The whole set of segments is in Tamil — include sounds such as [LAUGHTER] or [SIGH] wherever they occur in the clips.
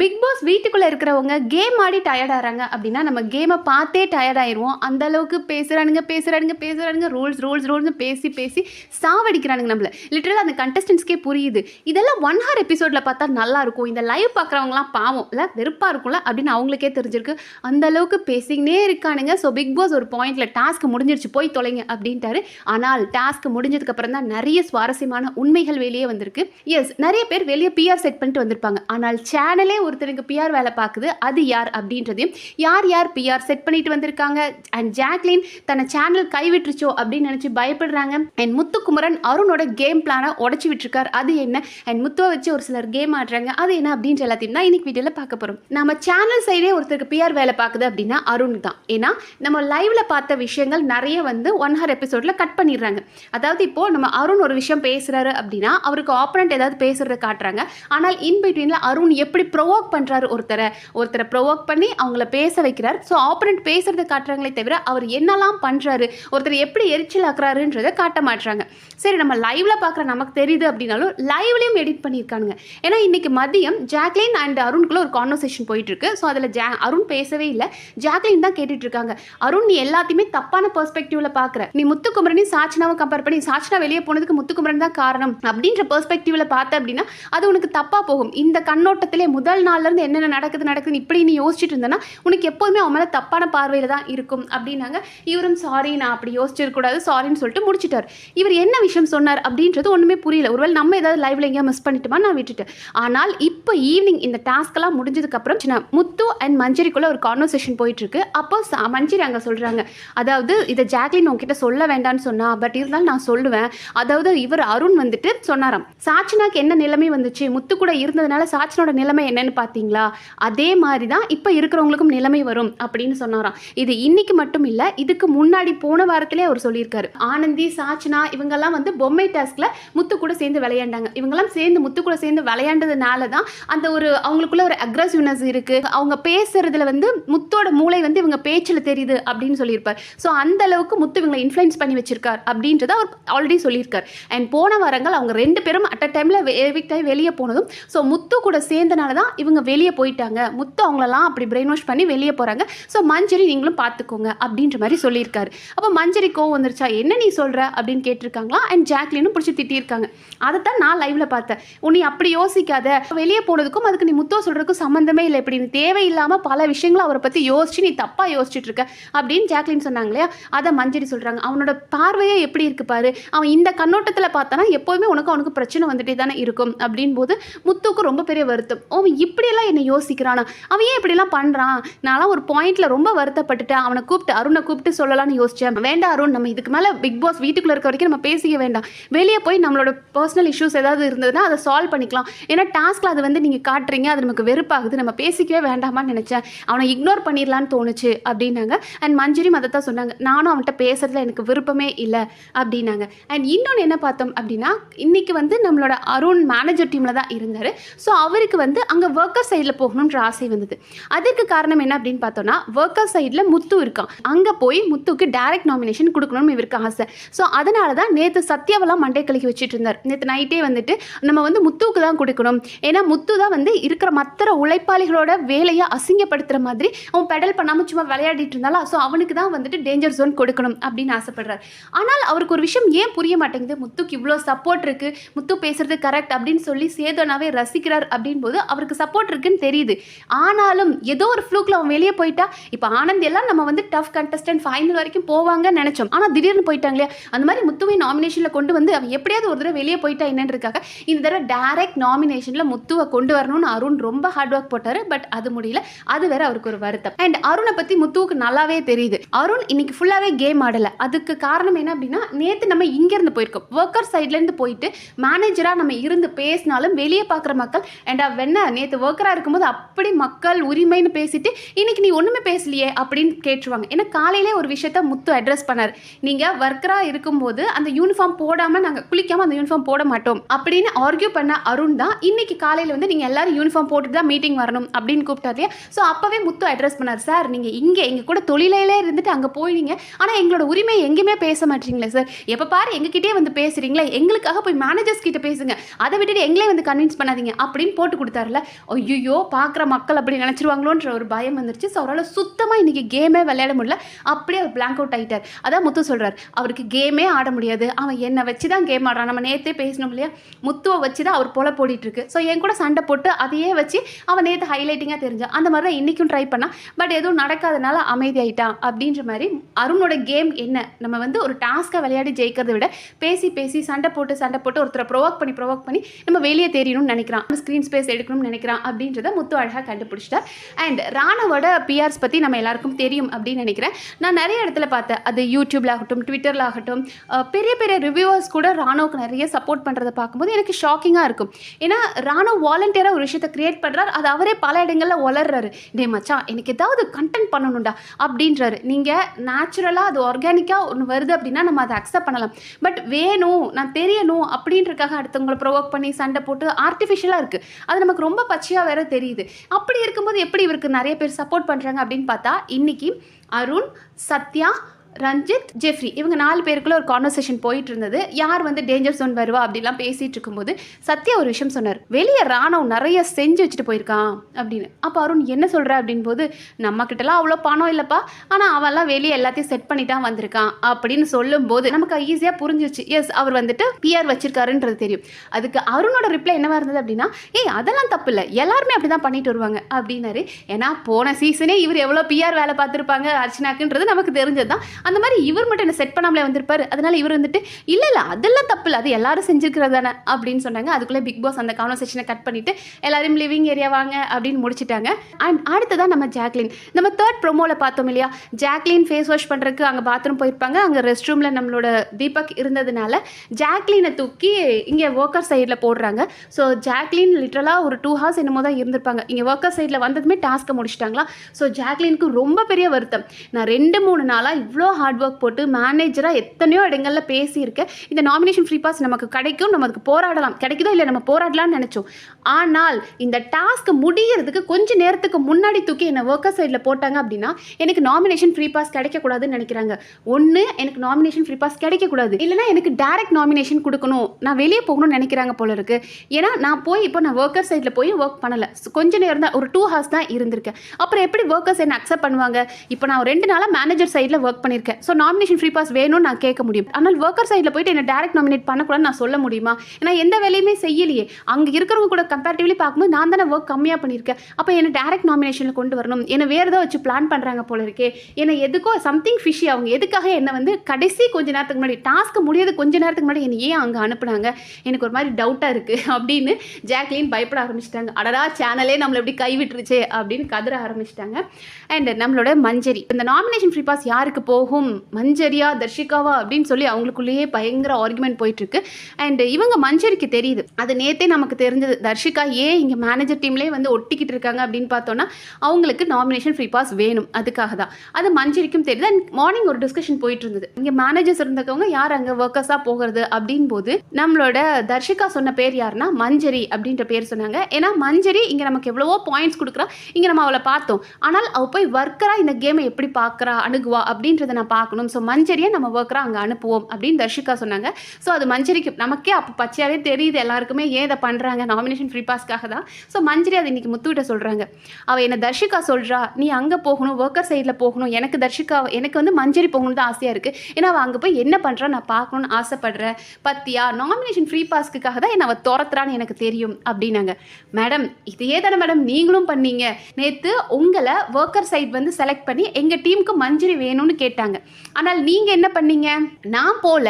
பிக் பாஸ் வீட்டுக்குள்ளே இருக்கிறவங்க கேம் ஆடி டயர்ட் ஆகிறாங்க அப்படின்னா நம்ம கேமை பார்த்தே டயர்ட் ஆயிடுவோம் அந்த அளவுக்கு பேசுகிறானுங்க பேசுகிறானுங்க பேசுகிறானுங்க ரூல்ஸ் ரூல்ஸ் ரூல்ஸ்னு பேசி பேசி சாவடிக்கிறானுங்க நம்மளை. லிட்டரலாக அந்த கண்டஸ்டன்ஸ்க்கே புரியுது. இதெல்லாம் ஒன் ஹார் எபிசோடில் பார்த்தா நல்லா இருக்கும். இந்த லைவ் பார்க்குறவங்களாம் பாவம். இல்லை வெறுப்பாக இருக்கும்ல அப்படின்னு அவங்களுக்கே தெரிஞ்சிருக்கு. அந்த அளவுக்கு பேசிக்கினே இருக்கானுங்க. ஸோ பிக் பாஸ் ஒரு பாயிண்ட்டில் டாஸ்க் முடிஞ்சிருச்சு போய் தொலைங்க அப்படின்ட்டாரு. ஆனால் டாஸ்க் முடிஞ்சதுக்கு அப்புறம் தான் நிறைய சுவாரஸ்யமான உண்மைகள் வெளியே வந்திருக்கு. எஸ் நிறைய பேர் வெளியே பிஆர் செட் பண்ணிட்டு வந்திருப்பாங்க. ஆனால் சேனலே ஒருத்தருக்கு பிஆர் வேலை பார்க்குது அது யார் அப்படின்றதையும் யார் யார் பிஆர் செட் பண்ணிட்டு வந்திருக்காங்க? அண்ட் ஜாக்லின் தன்னை சேனல் கைவிட்டுருச்சோ அப்படின்னு நினச்சி பயப்படுறாங்க. அண்ட் முத்துக்குமரன் அருணோட கேம் பிளானை உடச்சி விட்டுருக்கார். அது என்ன? அண்ட் முத்துவை வச்சு ஒரு சிலர் கேம் ஆடுறாங்க. அது என்ன அப்படின்ற எல்லாத்தையும் தான் இன்னைக்கு வீடியோவில் பார்க்க போகிறோம் நம்ம சேனல் சைடே ஒருத்தருக்கு பிஆர் வேலை பார்க்குது அப்படின்னா அருண் தான். ஏன்னா நம்ம லைவ்ல பார்த்த விஷயங்கள் நிறைய வந்து ஒன் ஹவர் எபிசோடில் கட் பண்ணிடுறாங்க. அதாவது இப்போ நம்ம அருண் ஒரு விஷயம் பேசுறாரு அப்படின்னா அவருக்கு ஆப்பனண்ட் ஏதாவது பேசுறத காட்டுறாங்க. ஆனால் இன் பிட்வீனில் அருண் எப்படி ப்ரொவோக் பண்ணுறாரு ஒருத்தரை. ஒருத்தரை ப்ரொவோக் பண்ணி அவங்கள பேச வைக்கிறார். ஸோ ஆப்பனண்ட் பேசுகிறத காட்டுறாங்களே தவிர அவர் என்னெல்லாம் பண்ணுறாரு ஒருத்தர் எப்படி எரிச்சல் ஆக்குறாருன்றதை காட்ட மாட்டுறாங்க சரி நம்ம லைவ்ல பார்க்குற நமக்கு தெரியுது அப்படின்னாலும் லைவ்லேயும் எடிட் பண்ணியிருக்கானுங்க. ஏன்னா இன்னைக்கு மதியம் ஜாக்லின் அண்ட் அருண்குள்ள ஒரு கான்வர்சேஷன் போயிட்டு ஸோ அதில் ஜா அருண் பேசவே இல்லை. ஜாக்லின் தான் கேட்டுட்ருக்காங்க அருண் நீ எல்லாத்தையுமே தப்பான பெர்ஸ்பெக்டிவ்ல பார்க்குற. நீ முத்துக்குமரனையும் சாச்சனாவும் கம்பேர் பண்ணி சாச்சனா வெளியே போனதுக்கு முத்துக்குமரன் தான் காரணம் அப்படின்ற பெர்ஸ்பெக்டிவ்ல பார்த்த அப்படின்னா அது உனக்கு தப்பாக போகும். இந்த கண்ணோட்டத்திலே முதல் நாள்ல இருந்து என்னென்ன நடக்குது நடக்குதுன்னு இப்படி நீ யோசிச்சுட்டு இருந்தேன்னா உனக்கு எப்போதுமே அவன் மேலே தப்பான பார்வையில் தான் இருக்கும் அப்படின்னாங்க. இவரும் சாரி நான் அப்படி யோசிச்சிருக்கூடாது சாரின்னு சொல்லிட்டு முடிச்சிட்டார். இவர் என்ன விஷயம் சொன்னார் அப்படின்றது ஒன்றுமே புரியல. ஒருவேளை நம்ம ஏதாவது லைவ்ல எங்கேயா மிஸ் பண்ணிட்டோமா நான் விட்டுட்டேன். ஆனால் இப்போ ஈவினிங் இந்த டாஸ்க்கெல்லாம் எல்லாம் சின்ன முத்து அண்ட் மஞ்சரிக்குள்ளே ஒரு கான்வர்சேஷன் போயிட்டு இருக்கு அப்போ மஞ்சரி அங்கே சொல்றாங்க. அதாவது இதை ஜாக்லின் உங்ககிட்ட சொல்ல வேண்டாம்னு சொன்னா பட் இருந்தாலும் நான் சொல்லுவேன். அதாவது இவர் அருண் வந்துட்டு சொன்னாராம். சாச்சனாக்கு என்ன நிலைமை வந்துச்சு? முத்து கூட இருந்ததுனால சாச்சனோட நிலைமை என்னன்னு பார்த்தீங்களா அதே மாதிரி தான் இப்போ இருக்கிறவங்களுக்கும் நிலைமை வரும் அப்படின்னு சொன்னாராம். இது இன்னைக்கு மட்டும் இல்லை இதுக்கு முன்னாடி போன வாரத்திலே அவர் சொல்லியிருக்காரு. ஆனந்தி சாச்சனா இவங்கெல்லாம் வந்து பொம்மை டாஸ்கில் முத்து கூட சேர்ந்து விளையாண்டாங்க. இவங்கெல்லாம் சேர்ந்து முத்து கூட சேர்ந்து விளையாண்டதுனால தான் அந்த ஒரு அவங்களுக்குள்ள ஒரு அக்ரஸிவ்னஸ் இருக்கு. அவங்க பேசுறதுல வந்து முத்தோட மூளை வந்து இவங்க பேச்சில் தெரியுது அப்படின்னு சொல்லியிருப்பார். ஸோ அந்த அளவுக்கு முத்து இவங்களை இன்ஃப்ளூயன்ஸ் பண்ணி வச்சிருக்கார் அப்படின்றத அவர் ஆல்ரெடி சொல்லியிருக்கார். அண்ட் போன வாரங்கள் அவங்க ரெண்டு பேரும் அட் அ டைமில் எவிக்ட் ஆகி வெளியே போனதும் ஸோ முத்து கூட சேர்ந்தனால தான் இவங்க வெளியே போயிட்டாங்க. முத்து அவங்களெல்லாம் அப்படி பிரெயின் வாஷ் பண்ணி வெளியே போகிறாங்க ஸோ மஞ்சரி நீங்களும் பார்த்துக்கோங்க அப்படின்ற மாதிரி சொல்லியிருக்காரு. அப்போ மஞ்சரி கோவம் வந்துருச்சா? என்ன நீ சொல்கிற அப்படின்னு கேட்டிருக்காங்களா? அண்ட் ஜாக்லினும் பிடிச்சி திட்டியிருக்காங்க. அதை தான் நான் லைவ்ல பார்த்தேன். உன்னை அப்படி யோசிக்காத. வெளியே போனதுக்கும் அதுக்கு நீ முத்தோ சொல்கிறதுக்கும் சம்மந்தமே இல்லை. இப்படி நீ தேவையில்லாமல் பல விஷயங்களை அவரை பற்றி யோசிச்சு நீ தப்பாக யோசிச்சுட்டு இருக்க அப்படின்னு ஜாக்லின் சொன்னாங்க இல்லையா? அதை மஞ்சரி சொல்கிறாங்க அவனோட பார்வையே எப்படி இருக்கு பாரு. அவன் இந்த கண்ணோட்டத்தில் பார்த்தானா எப்போதுமே உனக்கு அவனுக்கு பிரச்சனை வந்துட்டே தானே இருக்கும். அப்படின் போது முத்துக்கு ரொம்ப பெரிய வருத்தம். "ஓ, அவன் இப்படியெல்லாம் என்னை யோசிக்கிறானா? அவன் ஏன் இப்படிலாம் பண்ணுறான் நான்லாம் ஒரு பாயிண்ட்ல ரொம்ப வருத்தப்பட்டுட்டேன். அவனை கூப்பிட்டு அருணை கூப்பிட்டு சொல்லலாம்னு யோசிச்சேன். வேண்டாம் அருண் நம்ம இதுக்கு மேலே பிக் பாஸ் வீட்டுக்குள்ள இருக்க வரைக்கும் நம்ம பேசிக்க வேண்டாம். வெளியே போய் நம்மளோட பர்சனல் இஷ்யூஸ் ஏதாவது இருந்ததுன்னா அதை சால்வ் பண்ணிக்கலாம். ஏன்னா டாஸ்க்ல அது வந்து நீங்கள் காட்டுறீங்க. அது நமக்கு வெறுப்பாகுது. நம்ம பேசிக்கவே வேண்டாமான்னு நினச்சேன். அவனை இக்னோர் பண்ணிடலான்னு தோணுச்சு அப்படின்னாங்க. அண்ட் மஞ்சரி அதை தான் சொன்னாங்க நானும் அவன்கிட்ட பேசுறதுல எனக்கு விருப்பமே இல்லை. அப்படின்னாங்க. அண்ட் இன்னொன்று என்ன பார்த்தோம் அப்படின்னா இன்னைக்கு வந்து நம்மளோட அருண் மேனேஜர் டீம்ல தான் இருந்தார். ஸோ அவருக்கு வந்து அங்கே ஒர்க்கர் சைடில் போகணுன்ற ஆசை வந்தது. அதுக்கு காரணம் என்ன அப்படின்னு பார்த்தோன்னா ஒர்க்கர் சைடில் முத்து இருக்கான். அங்கே போய் முத்துக்கு டைரக்ட் நாமினேஷன் கொடுக்கணும்னு இவருக்கு ஆசை. ஸோ அதனால தான் நேற்று சத்யாவெல்லாம் மண்டை கலக்கி வச்சுட்டு இருந்தார். நேற்று நைட்டே வந்துட்டு நம்ம வந்து முத்துவுக்கு தான் கொடுக்கணும். ஏன்னா முத்து தான் வந்து இருக்கிற மற்ற உழைப்பாளிகளோட வேலையை அசிங்கப்படுத்துகிற மாதிரி அவன் பெடல் பண்ணாமல் சும்மா விளையாடிட்டு இருந்தாலும் ஸோ அவனுக்கு தான் வந்துட்டு டேஞ்சர் ஜோன் கொடுக்கணும் அப்படின்னு ஆசைப்படுறாரு. ஆனால் அவருக்கு ஒரு விஷயம் ஏன் புரிய மாட்டேங்குது? முத்துக்கு இவ்வளோ சப்போர்ட் இருக்குது முத்து பேசுறது கரெக்ட் அப்படின்னு சொல்லி சேதனாவே ரசிக்கிறார் அப்படின் போது அவருக்கு சப்போர்ட் சப்போர்ட் இருக்குன்னு தெரியுது. ஆனாலும் ஏதோ ஒரு ஃப்ளூக்கில் அவன் வெளியே போயிட்டா இப்போ ஆனந்த் எல்லாம் நம்ம வந்து டஃப் கண்டஸ்டன்ட் ஃபைனல் வரைக்கும் போவாங்கன்னு நினச்சோம். ஆனால் திடீர்னு போயிட்டாங்களே அந்த மாதிரி முத்துவை நாமினேஷனில் கொண்டு வந்து அவன் எப்படியாவது ஒரு தடவை வெளியே போயிட்டா என்னன்றதுக்காக இந்த தடவை டேரக்ட் நாமினேஷனில் முத்துவை கொண்டு வரணும்னு அருண் ரொம்ப ஹார்ட் ஒர்க் போட்டாரு. பட் அது முடியல. அது வேற அவருக்கு ஒரு வருத்தம். அண்ட் அருணை பற்றி முத்துவுக்கு நல்லாவே தெரியுது. அருண் இன்னைக்கு ஃபுல்லாகவே கேம் ஆடலை. அதுக்கு காரணம் என்ன அப்படின்னா நேற்று நம்ம இங்கேருந்து போயிருக்கோம். ஒர்க்கர் சைட்லேருந்து போயிட்டு மேனேஜராக நம்ம இருந்து பேசினாலும் வெளியே பார்க்குற மக்கள் அண்ட் வெண்ணா நேற்று ஒர்க்கராக இருக்கும்போது அப்படி மக்கள் உரிமைன்னு பேசிட்டு இன்னைக்கு நீ ஒன்றுமே பேசலையே அப்படின்னு கேட்டுருவாங்க. ஏன்னா காலையிலே ஒரு விஷயத்த முத்து அட்ரஸ் பண்ணார். நீங்கள் ஒர்க்கராக இருக்கும்போது அந்த யூனிஃபார்ம் போடாமல் நாங்கள் குளிக்காமல் அந்த யூனிஃபார்ம் போட மாட்டோம் அப்படின்னு ஆர்கியூ பண்ண அருண் தான் இன்றைக்கி காலையில் வந்து நீங்கள் எல்லாரும் யூனிஃபார்ம் போட்டுட்டு தான் மீட்டிங் வரணும் அப்படின்னு கூப்பிட்டார் இல்லையா? ஸோ அப்போவே முத்து அட்ரஸ் பண்ணார். சார் நீங்கள் இங்கே எங்கள் கூட தொழிலையிலே இருந்துட்டு அங்கே போயிடுங்க. ஆனால் எங்களோட உரிமை எங்கேயுமே பேச மாட்டீங்களே சார் எப்போ பாரு எங்ககிட்டயே வந்து பேசுகிறீங்களே எங்களுக்காக போய் மேனேஜர்ஸ் கிட்ட பேசுங்க. அதை விட்டுட்டு எங்களே வந்து கன்வின்ஸ் பண்ணாதீங்க அப்படின்னு போட்டு கொடுத்தாருல ஐயோ பார்க்குற மக்கள் அப்படி நினச்சிருவாங்களோன்ற ஒரு பயம் வந்துருச்சு. ஸோ அவரால் சுத்தமாக இன்றைக்கி கேமே விளையாட முடியல. அப்படியே அவர் பிளாங்க் அவுட் ஆகிட்டார் அதான் முத்து சொல்கிறார் அவருக்கு கேமே ஆட முடியாது. அவன் என்னை வச்சு தான் கேம் ஆடுறான். நம்ம நேற்றே பேசினோம் இல்லையா? முத்துவை வச்சு தான் அவர் போல போடிட்டுருக்கு. ஸோ என் கூட சண்டை போட்டு அதையே வச்சு அவன் நேற்று ஹைலைட்டிங்காக தெரிஞ்சான். அந்த மாதிரி தான் இன்றைக்கும் ட்ரை பண்ணான். பட் எதுவும் நடக்காதனால அமைதியாயிட்டான் அப்படின்ற மாதிரி அருணோட கேம் என்ன? நம்ம வந்து ஒரு டாஸ்க்கை விளையாடி ஜெயிக்கிறத விட பேசி பேசி சண்டை போட்டு சண்டை போட்டு ஒருத்தரை ப்ரொவோக் பண்ணி ப்ரொவோக் பண்ணி நம்ம வெளியே தெரியணும்னு நினைக்கிறான். ஸ்க்ரீன் ஸ்பேஸ் எடுக்கணும்னு நினைக்கிறான். அப்படின்றத முத்து அழகாக கண்டுபிடிச்சிட்டார். அண்ட் ராணாவோட பிஆர்ஸ் பற்றி நம்ம எல்லாருக்கும் தெரியும் அப்படின்னு நினைக்கிறேன். நான் நிறைய இடத்துல பார்த்தேன். அது யூடியூப்ல ஆகட்டும் ட்விட்டரில் ஆகட்டும் பெரிய பெரிய ரிவ்யூவர்ஸ் கூட ராணுவுக்கு நிறைய சப்போர்ட் பண்ணுறதை பார்க்கும்போது எனக்கு ஷாக்கிங்காக இருக்கும். ஏன்னா ராணு வாலண்டியராக ஒரு விஷயத்தை கிரியேட் பண்ணுறாரு அது அவரே பல இடங்களில் வளர்றாரு. டே மச்சான் எனக்கு ஏதாவது கண்டென்ட் பண்ணணும்டா அப்படின்றாரு. நீங்கள் நேச்சுரலாக அது ஆர்கானிக்காக ஒன்று வருது அப்படின்னா நம்ம அதை அக்செப்ட் பண்ணலாம். பட் வேணும் நான் தெரியணும் அப்படின்றக்காக அடுத்தவங்களை ப்ரொவோக் பண்ணி சண்டை போட்டு ஆர்டிஃபிஷியலாக இருக்குது அது நமக்கு ரொம்ப பச்சையாக வேற தெரியுது. அப்படி இருக்கும்போது எப்படி இவருக்கு நிறைய பேர் சப்போர்ட் பண்ணுறாங்க அப்படின்னு பார்த்தா இன்னைக்கு அருண் சத்யா ரஞ்சித் ஜெஃப்ரி இவங்க நாலு பேருக்குள்ள ஒரு கான்வர்சேஷன் போயிட்டு இருந்தது யார் வந்து டேஞ்சர் ஜோன் வருவா அப்படிலாம் பேசிட்டு இருக்கும்போது சத்யா ஒரு விஷயம் சொன்னார். வெளியே ராணவ் நிறைய செஞ்சு வச்சுட்டு போயிருக்கான் அப்படின்னு. அப்போ அருண் என்ன சொல்ற? அப்படின் போது நம்ம கிட்டலாம் அவ்வளோ பணம் இல்லைப்பா. ஆனால் அவெல்லாம் வெளியே எல்லாத்தையும் செட் பண்ணி தான் வந்திருக்கான். அப்படின்னு சொல்லும்போது நமக்கு ஈஸியாக புரிஞ்சிச்சு எஸ் அவர் வந்துட்டு பிஆர் வச்சிருக்காருன்றது தெரியும். அதுக்கு அருணோட ரிப்ளை என்னவா இருந்தது அப்படின்னா ஏய் அதெல்லாம் தப்பு இல்லை. எல்லாருமே அப்படி தான் பண்ணிட்டு வருவாங்க. அப்படின்னாரு. ஏன்னா போன சீசனே இவர் எவ்வளோ பிஆர் வேலை பார்த்துருப்பாங்க அர்ச்சனாக்குன்றது நமக்கு தெரிஞ்சது தான் அந்த மாதிரி இவர் மட்டும் என்ன செட் பண்ணாமலே வந்திருப்பார். அதனால இவர் வந்துட்டு இல்லை இல்லை அதெல்லாம் தப்பு இல்லை. அது எல்லாரும் செஞ்சிருக்கிறது தானே? அப்படின்னு சொன்னாங்க. அதுக்குள்ளே பிக் பாஸ் அந்த கான்வர்சேஷனை கட் பண்ணிவிட்டு எல்லாரும் லிவிங் ஏரியா வாங்க அப்படின்னு முடிச்சிட்டாங்க. அண்ட் அடுத்ததான் நம்ம ஜாக்லின் நம்ம தேர்ட் ப்ரோமோவில் பார்த்தோம் இல்லையா? ஜாக்லின் ஃபேஸ் வாஷ் பண்ணுறதுக்கு அங்கே பாத்ரூம் போயிருப்பாங்க. அங்கே ரெஸ்ட் ரூமில் நம்மளோட தீபக் இருந்ததுனால ஜாக்லினை தூக்கி இங்கே ஒர்க்கர் சைடில் போடுறாங்க. ஸோ ஜாக்லின் லிட்டரலாக ஒரு டூ ஹவர்ஸ் என்னமோ தான் இருந்திருப்பாங்க. இங்கே ஒர்க்கர் சைடில் வந்ததுமே டாஸ்க்கை முடிச்சிட்டாங்களா ஸோ ஜாக்லினுக்கு ரொம்ப பெரிய வருத்தம். நான் ரெண்டு மூணு நாளாக இவ்வளோ ஹார்ட் ஒர்க் போட்டு மேனேஜராக எத்தனையோ இடங்களில் பேசியிருக்கேன் இந்த நாமினேஷன் ஃப்ரீ பாஸ் நமக்கு கிடைக்கும் நம்ம அதுக்கு போராடலாம். கிடைக்குதோ இல்லை நம்ம போராடலாம்னு நினச்சோம். ஆனால் இந்த டாஸ்க் முடியறதுக்கு கொஞ்சம் நேரத்துக்கு முன்னாடி தூக்கி என்னை ஒர்க்கர் சைடில் போட்டாங்க அப்படின்னா எனக்கு நாமினேஷன் ஃப்ரீ பாஸ் கிடைக்கக்கூடாதுன்னு நினைக்கிறாங்க. ஒன்று எனக்கு நாமினேஷன் ஃப்ரீ பாஸ் கிடைக்கக்கூடாது. இல்லைனா எனக்கு டைரக்ட் நாமினேஷன் கொடுக்கணும். நான் வெளியே போகணும்னு நினைக்கிறாங்க போல இருக்கு. ஏன்னா நான் போய் இப்போ நான் ஒர்க்கர் சைடில் போய் ஒர்க் பண்ணலை. கொஞ்ச நேரம் தான் ஒரு டூ ஹவர்ஸ் தான் இருந்திருக்கேன். அப்புறம் எப்படி ஒர்க்கர்ஸ் என்ன அக்செப்ட் பண்ணுவாங்க? இப்போ நான் ரெண்டு நாளாக மேனேஜர் சைடில் ஒர்க் பண்ணியிருக்கேன். ஸோ நாமினேஷன் ஃப்ரீ பாஸ் வேணும்னு நான் கேட்க முடியும். ஆனால் ஒர்க்கர் சைடில் போயிட்டு என்ன டேரக்ட் நாமினேட் பண்ணக்கூடாதுன்னு நான் சொல்ல முடியுமா? ஏன்னா எந்த வேலையுமே செய்யலையே. அங்கே இருக்கிறவங்க கூட கம்பேரிட்டிவ்லி பார்க்கும்போது நான் தானே ஒர்க் கம்மியாக பண்ணியிருக்கேன். அப்போ என்ன டேரக்ட் நாமினேஷனில் கொண்டு வரணும். என்னை வேறு ஏதோ வச்சு பிளான் பண்ணுறாங்க போல இருக்கே. என்னை எதுக்கோ சம்திங் ஃபிஷி அவங்க எதுக்காக என்னை வந்து கடைசி கொஞ்ச நேரத்துக்கு முன்னாடி டாஸ்க்கு முடியாது கொஞ்ச நேரத்துக்கு முன்னாடி என்னை ஏன் அங்கே அனுப்புனாங்க? எனக்கு ஒரு மாதிரி டவுட்டாக இருக்குது [LAUGHS] அப்படின்னு ஜாக்லின் பயப்பட ஆரம்பிச்சிட்டாங்க. அடடா சேனலே நம்மளை எப்படி கைவிட்டுருச்சு அப்படின்னு கதற ஆரம்பிச்சிட்டாங்க. அண்ட் நம்மளோட மஞ்சரி. இந்த நாமினேஷன் ஃப்ரீ பாஸ் யாருக்கு போகும்? மஞ்சரியா தர்ஷிகாவா அப்படின்னு சொல்லி அவங்களுக்குள்ளேயே பயங்கர ஆர்குமெண்ட் போயிட்டுருக்கு. அண்ட் இவங்க மஞ்சரிக்கு தெரியுது. அது நேத்தே நமக்கு தெரிஞ்சது. தர்ஷிகா ஏன் இங்கே மேனேஜர் டீம்லேயே வந்து ஒட்டிக்கிட்டு இருக்காங்க அப்படின்னு பார்த்தோன்னா அவங்களுக்கு நாமினேஷன் ஃப்ரீ பாஸ் வேணும். அதுக்காக தான். அது மஞ்சரிக்கும் தெரியுது. அண்ட் மார்னிங் ஒரு டிஸ்கஷன் போயிட்டு இருந்தது இங்கே மேனேஜர்ஸ் இருந்தவங்க யார் அங்கே ஒர்க்கர்ஸாக போகிறது அப்படின் போது நம்மளோட தர்ஷிகா சொன்ன பேர் யாருன்னா மஞ்சரி அப்படின்ற பேர் சொன்னாங்க. ஏன்னா மஞ்சரி இங்கே நமக்கு எவ்வளவோ பாயிண்ட்ஸ் கொடுக்குறா. இங்கே நம்ம அவளை பார்த்தோம். ஆனால் அவள் போய் ஒர்க்கராக இந்த கேமை எப்படி பார்க்குறா அணுகுவா அப்படின்றத நான் பார்க்கணும். ஸோ மஞ்சரியை நம்ம ஒர்க்கராக அங்கே அனுப்புவோம் அப்படின்னு தர்ஷிகா சொன்னாங்க. ஸோ அது மஞ்சரிக்கு நமக்கே அப்போ பச்சையாகவே தெரியுது. எல்லாருக்குமே ஏன் இதை பண்ணுறாங்க நாமினேஷன் ஃப்ரீ பாஸ்க்காக தான். ஸோ மஞ்சரி அதை இன்னைக்கு முத்துவிட்ட சொல்கிறாங்க அவள் என்ன தர்ஷிகா சொல்கிறா நீ அங்கே போகணும் ஒர்க்கர் சைடில் போகணும். எனக்கு தர்ஷிகா எனக்கு வந்து மஞ்சரி போகணும்னு தான் ஆசையாக இருக்குது ஏன்னா அவள் அங்கே போய் என்ன பண்ணுறா நான் பார்க்கணும்னு ஆசைப்படுறேன் பத்தியா? நாமினேஷன் ஃப்ரீ பாஸ்க்குக்காக தான் என்ன அவள் துரத்துறான்னு எனக்கு தெரியும் அப்படின்னாங்க. மேடம் இதே தானே மேடம். நீங்களும் பண்ணீங்க. நேற்று உங்களை ஒர்க்கர் சைட் வந்து செலக்ட் பண்ணி எங்கள் டீமுக்கு மஞ்சரி வேணும்னு கேட்டாங்க. சொன்னாங்க ஆனால் நீங்கள் என்ன பண்ணீங்க? நான் போல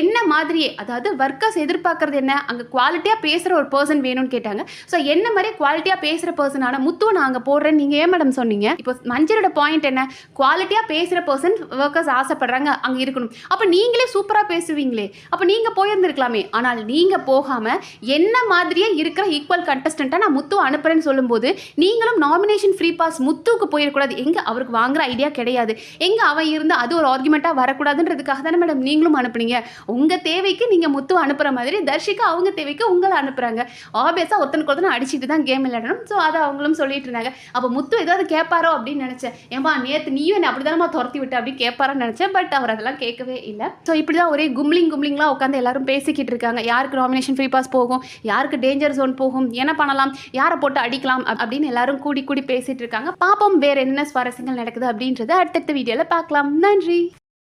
என்ன மாதிரியே அதாவது ஒர்க்கர்ஸ் எதிர்பார்க்கறது என்ன? அங்கே குவாலிட்டியாக பேசுகிற ஒரு பர்சன் வேணும்னு கேட்டாங்க. ஸோ என்ன மாதிரி குவாலிட்டியாக பேசுகிற பர்சனான முத்து நான் அங்கே போடுறேன் நீங்கள் ஏன் மேடம் சொன்னீங்க? இப்போ மஞ்சளோட பாயிண்ட் என்ன? குவாலிட்டியாக பேசுகிற பர்சன் ஒர்க்கர்ஸ் ஆசைப்படுறாங்க அங்கே இருக்கணும். அப்போ நீங்களே சூப்பராக பேசுவீங்களே. அப்போ நீங்கள் போயிருந்துருக்கலாமே. ஆனால் நீங்கள் போகாமல் என்ன மாதிரியே இருக்கிற ஈக்குவல் கண்டஸ்டண்ட்டாக நான் முத்து அனுப்புகிறேன்னு சொல்லும்போது நீங்களும் நாமினேஷன் ஃப்ரீ பாஸ் முத்துவுக்கு போயிடக்கூடாது எங்கே அவருக்கு வாங்குற ஐடியா கிடையாது. எங்கே அவன் இருந்து அது ஒரு ஆர்குமெண்ட்டாக வரக்கூடாதுன்றதுக்காக தானே மேடம் நீங்களும் அனுப்புனீங்க. உங்கள் தேவைக்கு நீங்கள் முத்து அனுப்புகிற மாதிரி தர்ஷிகா அவங்க தேவைக்கு உங்களை அனுப்புகிறாங்க ஆப்வியஸாக ஒருத்தனுக்கு ஒருத்தனை அடிச்சுட்டு தான் கேம் விளையாடணும். ஸோ அதை அவங்களும் சொல்லிட்டு இருந்தாங்க. அப்போ முத்து ஏதாவது கேட்பாரோ அப்படின்னு நினச்சேன். ஏன்பா நேற்று நீயும் என்ன அப்படி தானே துரத்தி விட்டு அப்படி கேட்பாரான்னு நினச்சேன். பட் அவர் அதெல்லாம் கேட்கவே இல்லை. ஸோ இப்படி தான் ஒரே கும்லிங் கும்லிங்லாம் உட்காந்து எல்லாரும் பேசிக்கிட்டு இருக்காங்க. யாருக்கு நாமினேஷன் ஃப்ரீ பாஸ் போகும்? யாருக்கு டேஞ்சர் ஜோன் போகும்? என்ன பண்ணலாம்? யாரை போட்டு அடிக்கலாம்? அப்படின்னு எல்லாரும் கூடி கூடி பேசிட்டு இருக்காங்க. பாப்போம் வேற என்ன சுவாரஸ்யங்கள் நடக்குது அப்படின்றத அடுத்தடுத்த வீடியோவில் பார்க்கலாம். நன்றி.